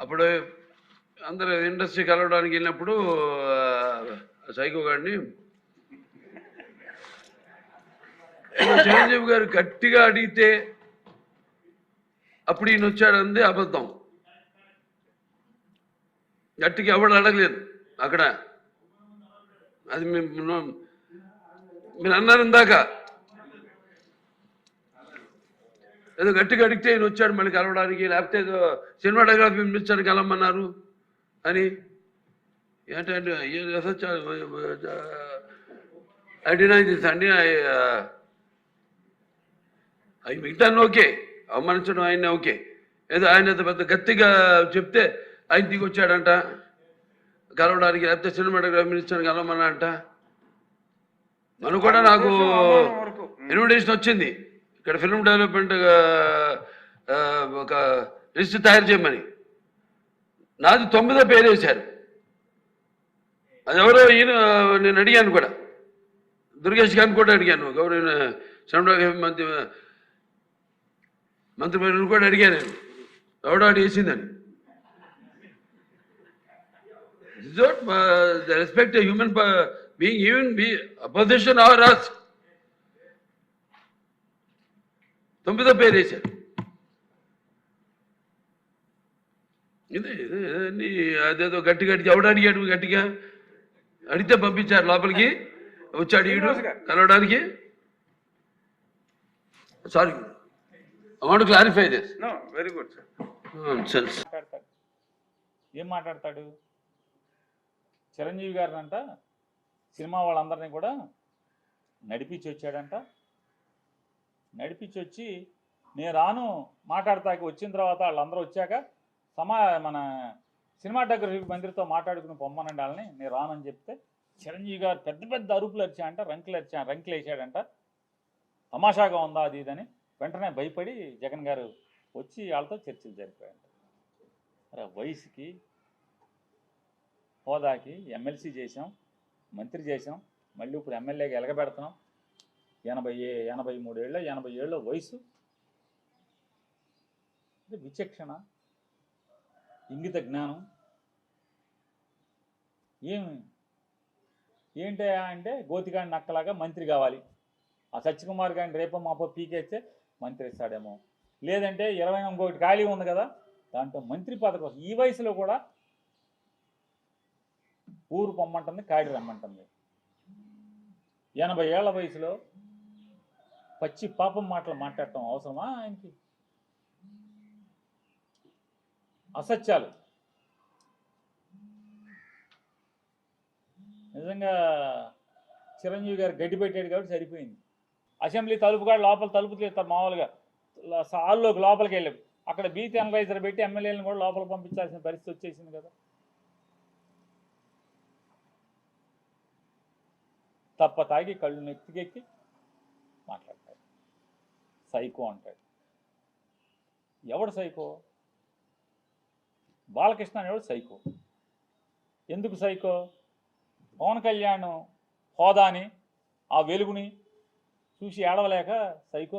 అప్పుడు అందరు ఇండస్ట్రీ కలవడానికి వెళ్ళినప్పుడు సైకో గారిని చిరంజీవి గారు గట్టిగా అడిగితే అప్పుడు ఈయన వచ్చాడంది అబద్ధం. గట్టిగా ఎవడు అడగలేదు అక్కడ. అది మేము మీరు అన్నారు ఇందాక. ఏదో గట్టిగా అడిగితే ఈయన వచ్చాడు మళ్ళీ కలవడానికి లేకపోతే ఏదో సినిమాటోగ్రఫీ పిలిపించాడు కలవమన్నారు అని. ఏంటంటే ఐ డినై దిస్ అండి అవి మిగతాన్ని ఓకే అవమానించడం ఆయన ఓకే. ఏదో ఆయన పెద్ద గట్టిగా చెప్తే ఆయన దిగి వచ్చాడంట. కలవడానికి లేకపోతే సినిమాటోగ్రఫీ మినిస్టర్ కలవమన్నా అంట మనం కూడా నాకు ఇన్విటేషన్ వచ్చింది. ఇక్కడ ఫిల్మ్ డెవలప్మెంట్ ఒక లిస్ట్ తయారు చేయమని. నాది తొమ్మిదో పేరు వేశారు. అది ఎవరో ఈయన నేను అడిగాను కూడా. దుర్గేష్ గారిని కూడా అడిగాను. గౌరవ మంత్రి మంత్రి కూడా అడిగాను నేను. ఎవడో అడి వేసిందని. Respect human being even be opposition or us తొమ్మిదో పేరు వేశారు. ఇదే అదేదో గట్టి గట్టి ఎవడు అడిగాడు గట్టిగా అడిగితే పంపించారు లోపలికి. వచ్చాడు ఈడు కలవడానికి. Sorry I want clarify this no very good sir ఏం మాట్లాడతాడు? చిరంజీవి గారిని అంట సినిమా వాళ్ళందరినీ కూడా నడిపించి వచ్చాడంట. నడిపించి వచ్చి నేను రాను మాట్లాడతాకి వచ్చిన తర్వాత వాళ్ళందరూ వచ్చాక సమా మన సినిమాటోగ్రఫీ మంత్రితో మాట్లాడుకుని పొమ్మనండి వాళ్ళని నేను రానని చెప్తే చిరంజీవి గారు పెద్ద పెద్ద అరుపులు అరిచాయంట రంకులు అరిచా రంకులు వేసాడంట. తమాషాగా ఉందా అది ఇదని వెంటనే భయపడి జగన్ గారు వచ్చి వాళ్ళతో చర్చలు జరిపాయంట అరే వయసుకి హోదాకి ఎమ్మెల్సీ చేసాం మంత్రి చేసాం మళ్ళీ ఇప్పుడు ఎమ్మెల్యేగా ఎలగబెడుతున్నాం ఎనభై ఏ- ఎనభై మూడేళ్ళ ఎనభై ఏళ్ళ వయసు. అంటే విచక్షణ ఇంగిత జ్ఞానం. ఏమి? ఏంటి అంటే గోతిగాడి నక్కలాగా మంత్రి కావాలి. ఆ సత్యకుమార్ గారిని రేపో మాపో పీకేస్తే మంత్రి ఇస్తాడేమో. లేదంటే ఇరవై ఇంకొకటి ఖాళీ ఉంది కదా దాంట్లో మంత్రి పద కోసం. ఈ వయసులో కూడా ఊరు పొమ్మంటుంది కాడి రమ్మంటుంది. ఎనభై ఏళ్ళ వయసులో పచ్చి పాపం మాటలు మాట్లాడటం అవసరమా ఆయనకి? అసత్యాలు. నిజంగా చిరంజీవి గారు గడ్డి పెట్టాడు కాబట్టి సరిపోయింది. అసెంబ్లీ తలుపు కాడ లోపల తలుపు తీస్తారు మామూలుగా. సాల్లోకి హాల్లోకి లోపలికి వెళ్ళి అక్కడ బీత్ అనలైజర్ పెట్టి ఎమ్మెల్యేలను కూడా లోపల పంపించాల్సిన పరిస్థితి వచ్చేసింది కదా. తప్ప తాగి కళ్ళు నెత్తికెక్కి మాట్లాడతారు. సైకో అంటాడు. ఎవడు సైకో? బాలకృష్ణ అనేవాడు సైకో. ఎందుకు సైకో? పవన్ కళ్యాణ్ హోదాని ఆ వెలుగుని చూసి ఏడవలేక సైకో